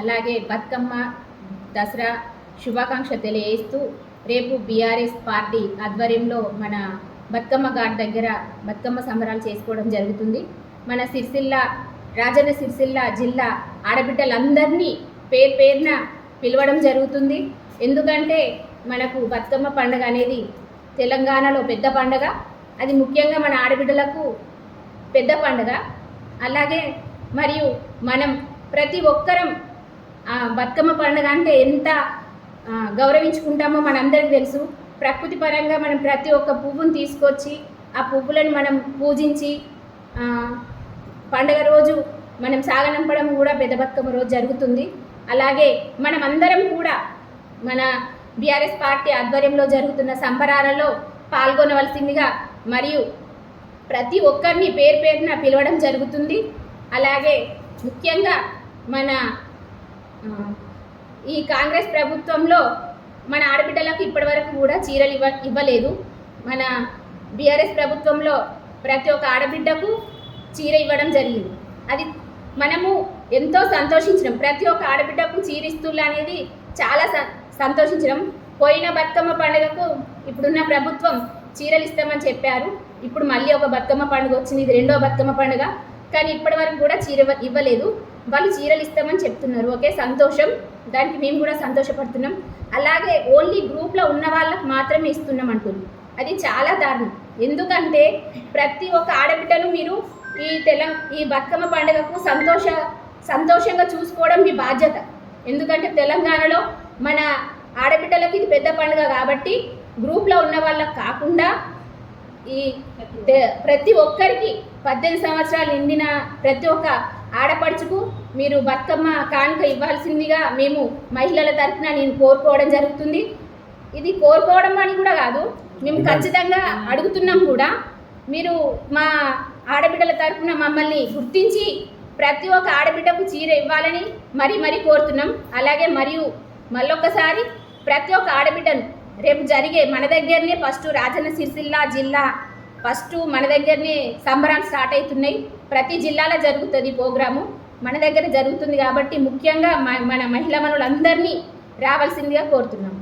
అలాగే బతుకమ్మ దసరా శుభాకాంక్ష తెలియజేస్తూ రేపు బీఆర్ఎస్ పార్టీ ఆధ్వర్యంలో మన బతుకమ్మ ఘాట్ దగ్గర బతుకమ్మ సంబరాలు చేసుకోవడం జరుగుతుంది. మన సిరిసిల్ల రాజన్న సిరిసిల్ల జిల్లా ఆడబిడ్డలందరినీ పేరు పేరున పిలవడం జరుగుతుంది. ఎందుకంటే మనకు బతుకమ్మ పండుగ అనేది తెలంగాణలో పెద్ద పండుగ. అది ముఖ్యంగా మన ఆడబిడ్డలకు పెద్ద పండుగ. అలాగే మరియు మనం ప్రతి ఒక్కరం బతుకమ్మ పండుగ అంటే ఎంత గౌరవించుకుంటామో మనందరికీ తెలుసు. ప్రకృతి పరంగా మనం ప్రతి ఒక్క పువ్వును తీసుకొచ్చి ఆ పువ్వులను మనం పూజించి పండగ రోజు మనం సాగనంపడం కూడా పెద్ద బతుకమ్మ రోజు జరుగుతుంది. అలాగే మనం అందరం కూడా మన బీఆర్ఎస్ పార్టీ ఆధ్వర్యంలో జరుగుతున్న సంబరాలలో పాల్గొనవలసిందిగా మరియు ప్రతి ఒక్కరిని పేరు పేరున పిలవడం జరుగుతుంది. అలాగే ముఖ్యంగా మన ఈ కాంగ్రెస్ ప్రభుత్వంలో మన ఆడబిడ్డలకు ఇప్పటివరకు కూడా చీరలు ఇవ్వ ఇవ్వలేదు. మన బీఆర్ఎస్ ప్రభుత్వంలో ప్రతి ఒక్క ఆడబిడ్డకు చీర ఇవ్వడం జరిగింది. అది మనము ఎంతో సంతోషించడం ప్రతి ఒక్క ఆడబిడ్డకు చీర అనేది చాలా సంతోషించడం పోయిన బతుకమ్మ పండుగకు ఇప్పుడున్న ప్రభుత్వం చీరలు ఇస్తామని చెప్పారు. ఇప్పుడు మళ్ళీ ఒక బతుకమ్మ పండుగ వచ్చింది. ఇది రెండో బతుకమ్మ పండుగ. కానీ ఇప్పటివరకు కూడా చీర ఇవ్వలేదు. వాళ్ళు చీరలు ఇస్తామని చెప్తున్నారు. ఓకే సంతోషం. దానికి మేము కూడా సంతోషపడుతున్నాం. అలాగే ఓన్లీ గ్రూప్లో ఉన్న వాళ్ళకి మాత్రమే ఇస్తున్నాం అంటుంది అది చాలా దారుణం. ఎందుకంటే ప్రతి ఒక్క ఆడబిడ్డను మీరు ఈ తెల ఈ బతుకమ్మ పండుగకు సంతోష సంతోషంగా చూసుకోవడం మీ బాధ్యత. ఎందుకంటే తెలంగాణలో మన ఆడబిడ్డలకు ఇది పెద్ద పండుగ కాబట్టి గ్రూప్లో ఉన్న వాళ్ళకి కాకుండా ఈ ప్రతి ఒక్కరికి పద్దెనిమిది సంవత్సరాలు నిండిన ప్రతి ఒక్క ఆడపడుచుకు మీరు బతుకమ్మ కానుక ఇవ్వాల్సిందిగా మేము మహిళల తరఫున నేను కోరుకోవడం జరుగుతుంది. ఇది కోరుకోవడం అని కూడా కాదు మేము ఖచ్చితంగా అడుగుతున్నాం కూడా. మీరు మా ఆడబిడ్డల తరఫున మమ్మల్ని గుర్తించి ప్రతి ఒక్క ఆడబిడ్డకు చీర ఇవ్వాలని మరీ మరీ కోరుతున్నాం. అలాగే మరియు మళ్ళొక్కసారి ప్రతి ఒక్క ఆడబిడ్డను రేపు జరిగే మన దగ్గరనే ఫస్ట్ రాజన్న సిరిసిల్ల జిల్లా ఫస్ట్ మన దగ్గరనే సంబరాలు స్టార్ట్ అవుతున్నాయి. ప్రతి జిల్లాలో జరుగుతుంది ప్రోగ్రాము. మన దగ్గర జరుగుతుంది కాబట్టి ముఖ్యంగా మన మహిళా మనులందరినీ రావాల్సిందిగా కోరుతున్నాము